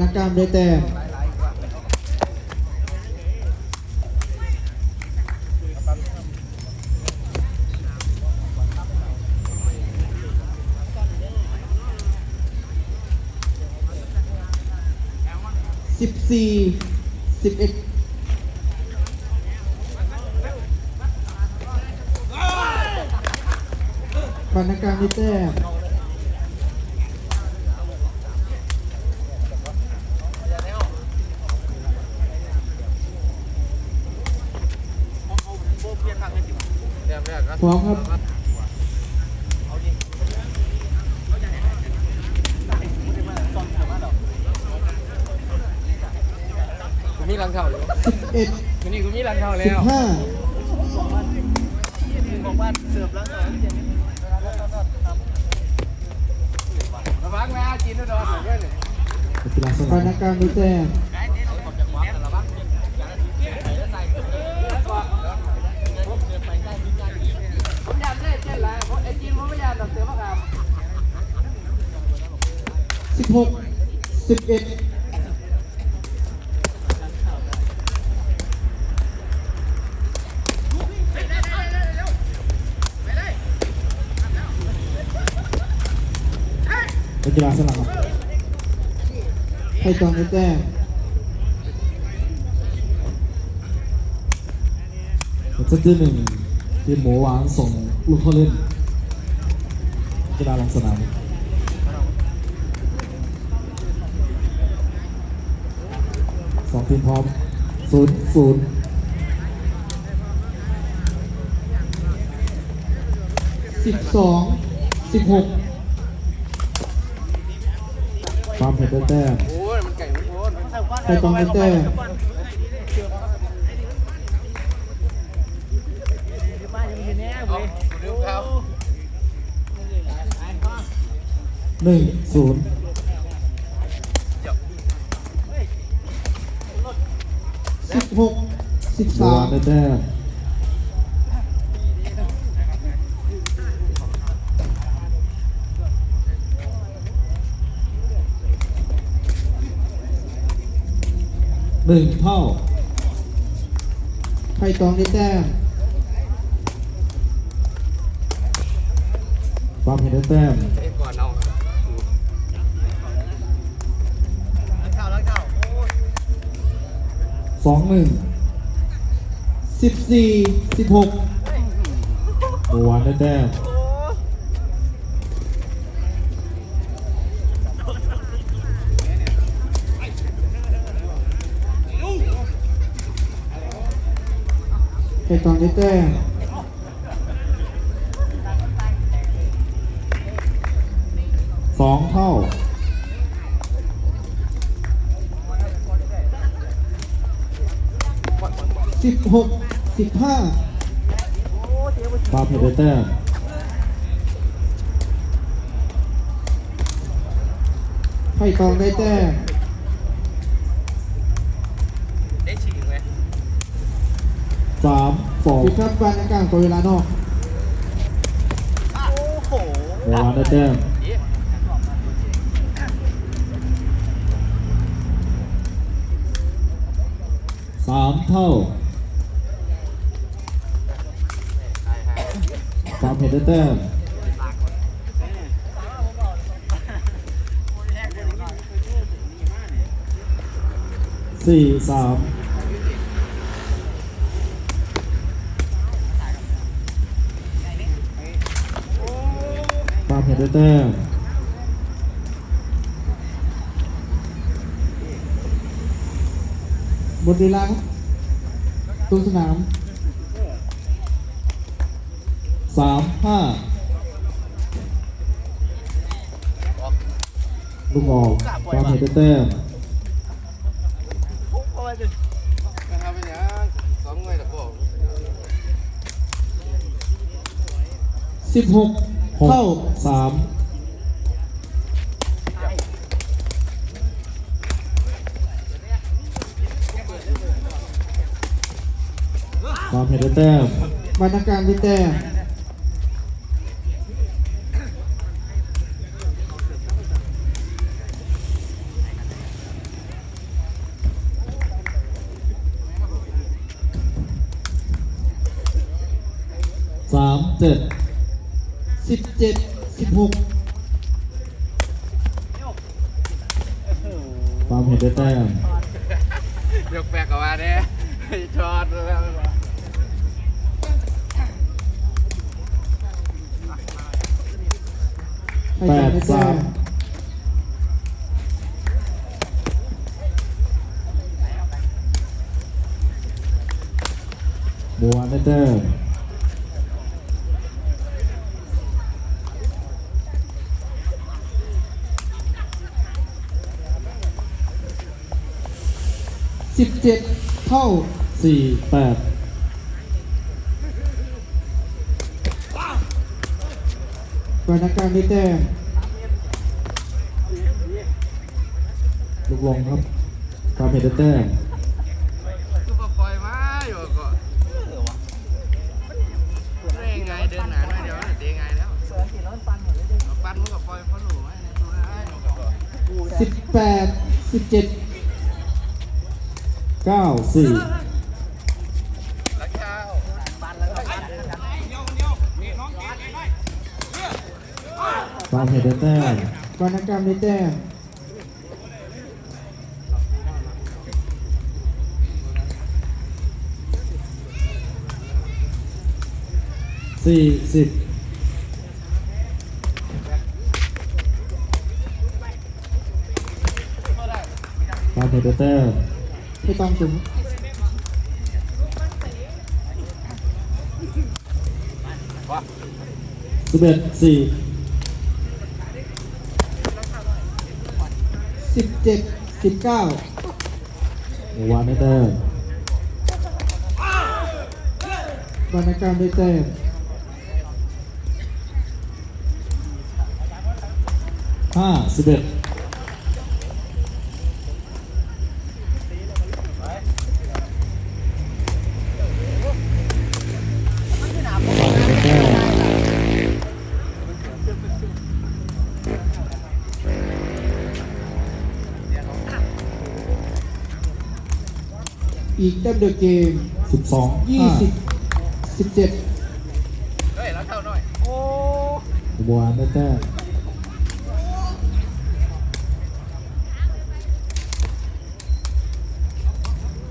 นักการได้แต้มสิบสี่สิบเอ็ดบรรณาการได้แต้ม พร้อมครับกูมีรังเท่าเลย11วันนี้กูมีรังเท่าแล้ว15ระวังนะกินด้วยดอนเพื่อนเนี่ยกีฬาสนามบรรณาการได้แต้มผม จีนผมไม่อยากตัดเอะขาม16 11นักกีฬาสนามให้ตองได้แต้มเซตที่หนึ่งทีมหมูหวานส่งลูกเข้าเล่น กีฬาลงสนามสองทีมพร้อมศูนย์ศูนย์12 16ความเผ็ดได้แต้มโอ้ยมันไก่มันโอนให้ตองได้แต้ม เอาเร็วเขา หนึ่งศูนย์16หมูหวานได้แต้มหนึ่งเท่าให้ตองได้แต้มความเผ็ดได้แต้ม สองหนึ่งสิบสี่สิบหกโอวานได้แต้มไอตอนได้แต้มสองเท่า 16 15ความเผ็ดได้แต้มให้ตองได้แต้มได้ฉีกไหมสามสองปิดครับบรรณาการตัวเวลานอกหมูหวานได้แต้มสามเท่า ความเผ็ดได้แต้มสี่สามความเผ็ดได้แต้มหมดเวลาครับตัวสนาม สามห้าลูกออกความเผ็ดได้แต้มนะครับเป็นยังสองเงยตะโก16หกเท่าสามความเผ็ดได้แต้มบรรณาการได้แต้มาม เจ็ดสิบเจ็ดสิบหกฟาร์มเห็นได้แต้มยกแปลกออกมาเนี่ยชอตแล้วไทยแปจันดได้แต้สามมหมูหวานได้แต้ม สิบเจ็ดเท่าสี่แปดบรรณาการได้แต้มลูกลงครับฟามเห็นได้แต้มซุปเปอร์ปล่อยมาอยู่ก็ได้ยังไงเดินหนาหน่อยเดี๋ยวเตะไงแล้วปั้นมันกับป่อยเขาหลูไว้ในตัวได้สิบแปดสิบเจ็ด เก้าสี่ลักเช้าฟาร์มเห็นได้แต้มบรรณาการได้แต้มสี่สิบฟาร์มเห็นได้แต้ม ไม่ต้องสูงสิบเอ็ดสี่สิบเจ็ดสิบเก้าหมูหวานได้แต้มบรรณาการได้แต้มห้าสิบเอ็ด อีกแต้มเดียวเกมสิบสองยี่ห้าสิบสิบเจ็ดเฮ้ยลักเช้าหน่อย โอ้หมูหวานได้แต้ม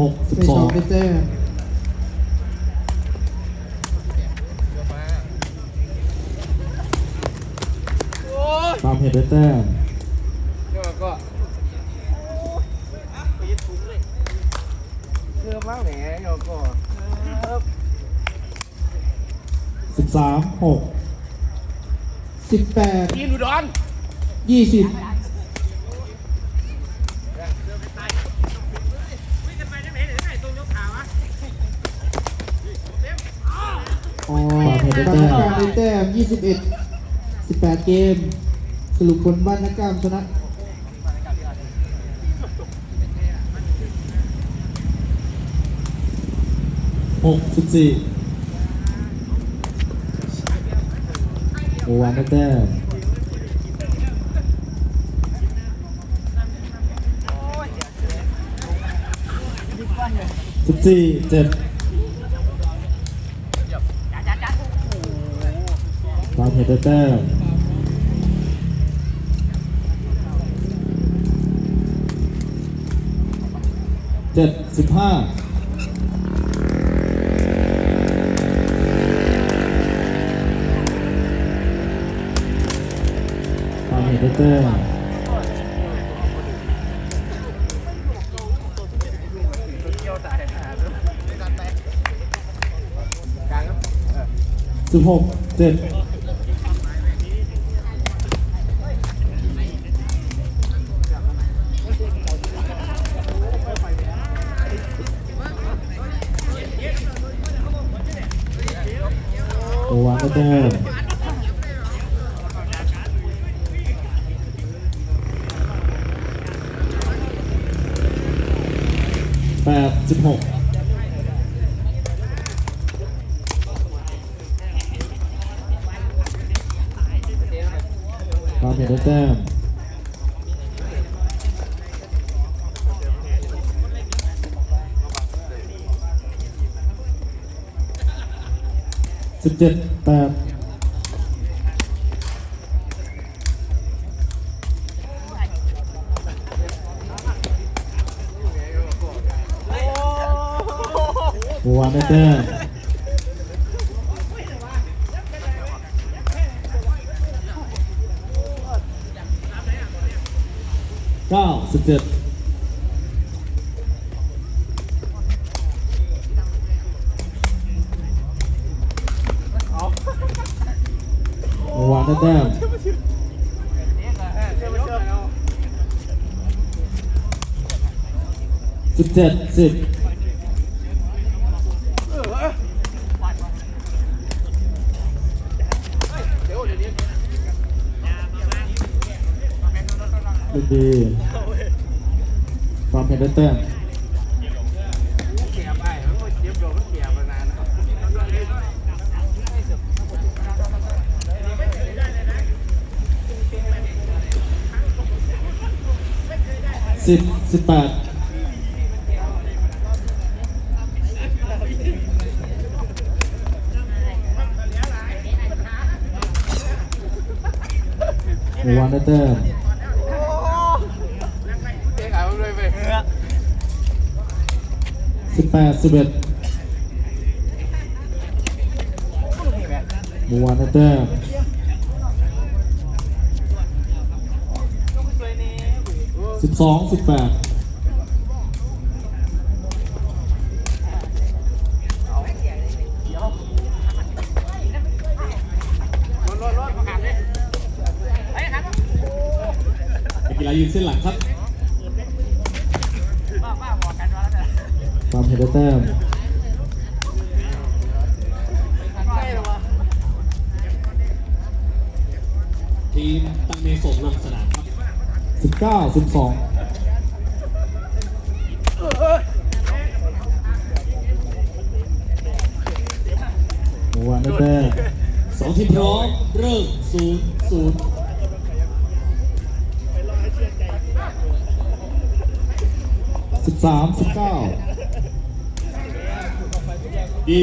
หกสิบไม่สต้อองงได้แต้ม โอ้ยฟาร์มเห็ดได้แต้มเดี๋ยวก็เชื่อมากแหนเดี๋ยวก็สิบสามหกสิบแปดกินอุดรยี่สิบอ๋อฟาร์มเห็ดได้บรรแต้ณามการได้แต้มยี่สิบเอ็ดสิบแปดเกม สรุปผลบ้านนักกรรมชนะหกสิบสี่หมูหวานได้แต้มสิบสี่เจ็ดฟาร์มเห็ดได้แต้ม เจ็ดสิบห้าความเห็นเที่ยวตายหาด้วยการแตกกลางสิบหกเจ็ด วานได้แต้มแปดสิบหกความเห็นได้แต้ม สิบเจ็ดแปดหมูหวได้แต้มเก้าสิบเจ็ด หมูหวานแต้มสิบเจ็ดสิบดีความเห็นได้แต้ม สิบสิบแปดวันเตอร์สิบแปดสิบเอ็ดมูวานเตอร์ม สิบสองสิบแปดรถรถรถมาขับดิไอ้ขับนักกีฬายืนเส้นหลังครับความเห็นได้แต้มไม่ 92วันเต้สองทีมพร้อมเริ่ม00นย์ศูสิบสามสิบเก้าดี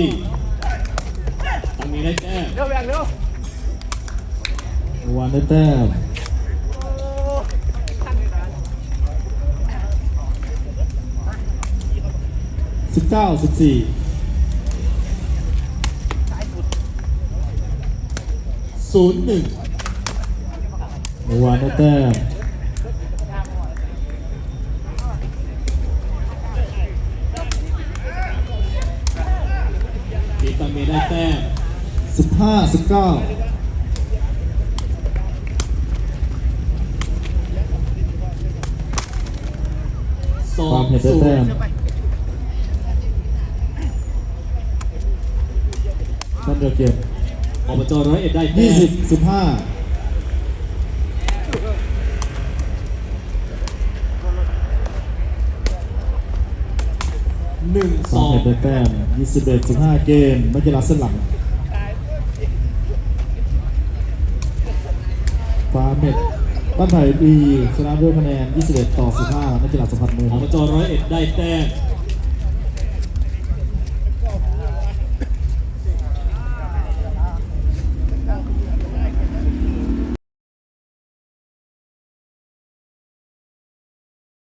ตรงนี้ได้แต้มเร็วแบงเร็ววันเต้ สิบเก้าสิบสี่ศูนย์หนึ่งหมูหวานได้แต้มทีตังเมได้แต้มสิบห้าสิบเก้าสองเห็นได้ศูนแต้มย์ ท่านเดียวเกมอบจร้อยเอ็ดได้แต้ยี่มสิบสิบห้าหนึ่งสองเห็นได้แต้มยี่สิบเอ็ดสิบห้าเกมนักกีฬาเส้นหลังฟ้าเม็ดบ้านไผ่ดีชนะด้วยคะแนน 21 ต่อ 15นักกีฬาสัมผัสมือคอรับบจร้อยเอ็ดได้แต้ม